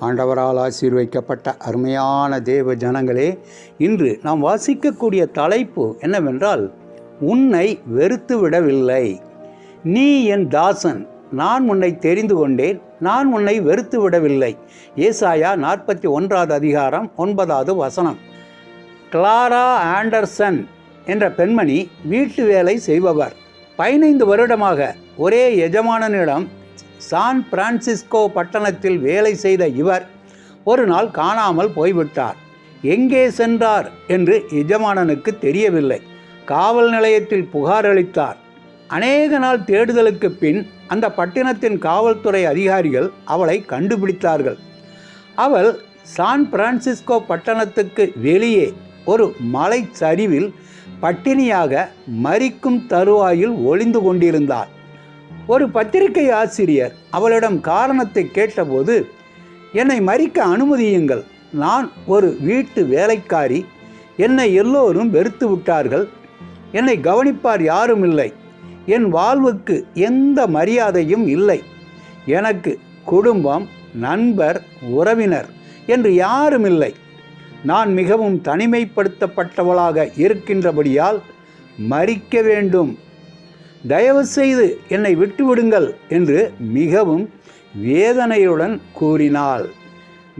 ஆண்டவரால் ஆசீர்வைக்கப்பட்ட அருமையான தேவ ஜனங்களே இன்று நாம் வாசிக்கக்கூடிய தலைப்பு என்னவென்றால் உன்னை வெறுத்து விடவில்லை. நீ என் தாசன். நான் உன்னை தெரிந்து கொண்டேன். நான் உன்னை வெறுத்து விடவில்லை. ஏசாயா நாற்பத்தி ஒன்றாவது அதிகாரம் ஒன்பதாவது வசனம். கிளாரா ஆண்டர்சன் என்ற பெண்மணி வீட்டு வேலை செய்பவர். பதினைந்து வருடமாக ஒரே எஜமானனிடம் சான் பிரான்சிஸ்கோ பட்டணத்தில் வேலை செய்த இவர் ஒரு நாள் காணாமல் போய்விட்டார். எங்கே சென்றார் என்று எஜமானனுக்கு தெரியவில்லை. காவல் நிலையத்தில் புகார் அளித்தார். அநேக நாள் தேடுதலுக்கு பின் அந்த பட்டினத்தின் காவல்துறை அதிகாரிகள் அவளை கண்டுபிடித்தார்கள். அவள் சான் பிரான்சிஸ்கோ பட்டணத்துக்கு வெளியே ஒரு மலை சரிவில் பட்டினியாக மறிக்கும் தருவாயில் ஒளிந்து கொண்டிருந்தார் ஒரு பத்திரிகை ஆசிரியர் அவளிடம் காரணத்தை கேட்டபோது என்னை மறிக்க அனுமதியுங்கள். நான் ஒரு வீட்டு வேலைக்காரி. என்னை எல்லோரும் வெறுத்து விட்டார்கள். என்னை கவனிப்பார் யாரும் இல்லை. என் வாழ்வுக்கு எந்த மரியாதையும் இல்லை. எனக்கு குடும்பம் நண்பர் உறவினர் என்று யாரும் இல்லை. நான் மிகவும் தனிமைப்படுத்தப்பட்டவளாக இருக்கின்றபடியால் மறிக்க வேண்டும். தயவு செய்து என்னை விட்டுவிடுங்கள் என்று மிகவும் வேதனையுடன் கூறினாள்.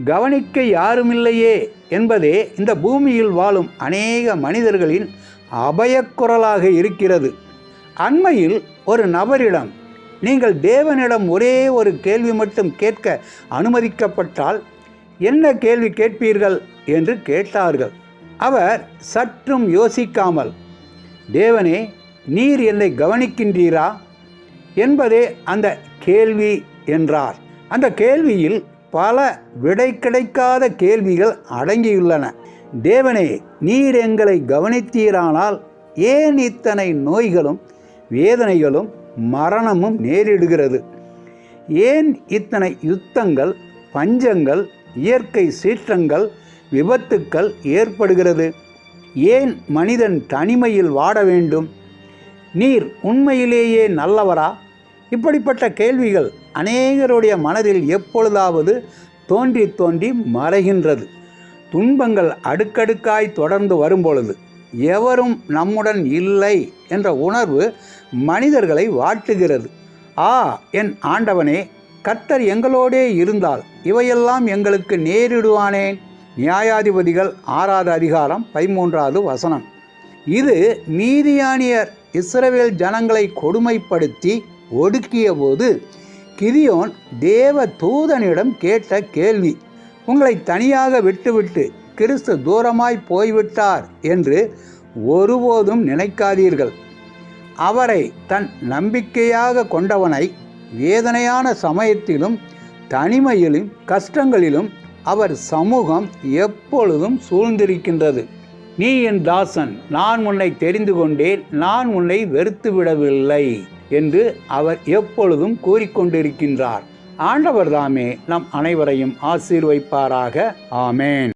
கவனிக்க யாருமில்லையே என்பதே இந்த பூமியில் வாழும் அநேக மனிதர்களின் அபயக்குரலாக இருக்கிறது. அண்மையில் ஒரு நபரிடம் நீங்கள் தேவனிடம் ஒரே ஒரு கேள்வி மட்டும் கேட்க அனுமதிக்கப்பட்டால் என்ன கேள்வி கேட்பீர்கள்? என்று கேட்டார்கள். அவர் சற்றும் யோசிக்காமல் தேவனே நீர் என்னை கவனிக்கின்றீரா? என்பதே அந்த கேள்வி என்றார். அந்த கேள்வியில் பல விடை கிடைக்காத கேள்விகள் அடங்கியுள்ளன. தேவனே நீர் எங்களை கவனித்தீரானால் ஏன் இத்தனை நோய்களும் வேதனைகளும் மரணமும் நேரிடுகிறது? ஏன் இத்தனை யுத்தங்கள் பஞ்சங்கள் இயற்கை சீற்றங்கள் விபத்துக்கள் ஏற்படுகிறது? ஏன் மனிதன் தனிமையில் வாட வேண்டும்? நீர் உண்மையிலேயே நல்லவரா? இப்படிப்பட்ட கேள்விகள் அநேகருடைய மனதில் எப்பொழுதாவது தோன்றி தோன்றி மறைகின்றது. துன்பங்கள் அடுக்கடுக்காய் தொடர்ந்து வரும்பொழுது எவரும் நம்முடன் இல்லை என்ற உணர்வு மனிதர்களை வாட்டுகிறது. ஆ என் ஆண்டவனே கர்த்தர் எங்களோடே இருந்தால் இவையெல்லாம் எங்களுக்கு நேரிடுவானேன் நியாயாதிபதிகள் ஆறாவது அதிகாரம் பதிமூன்றாவது வசனம். இது மீதியானியர் இஸ்ரவேல் ஜனங்களை கொடுமைப்படுத்தி ஒடுக்கிய போது கிதியோன் தேவ தூதனிடம் கேட்ட கேள்வி உங்களை தனியாக விட்டுவிட்டு கிறிஸ்து தூரமாய் போய்விட்டார் என்று ஒருபோதும் நினைக்காதீர்கள். அவரை தன் நம்பிக்கையாக கொண்டவனை வேதனையான சமயத்திலும் தனிமையிலும் கஷ்டங்களிலும் அவர் சமூகம் எப்பொழுதும் சூழ்ந்திருக்கின்றது. நீ என் தாசன் நான் உன்னை தெரிந்து கொண்டேன் நான் உன்னை வெறுத்து விடவில்லை என்று அவர் எப்பொழுதும் கூறிக்கொண்டிருக்கின்றார். ஆண்டவர் தாமே நம் அனைவரையும் ஆசீர்வைப்பாராக. ஆமேன்.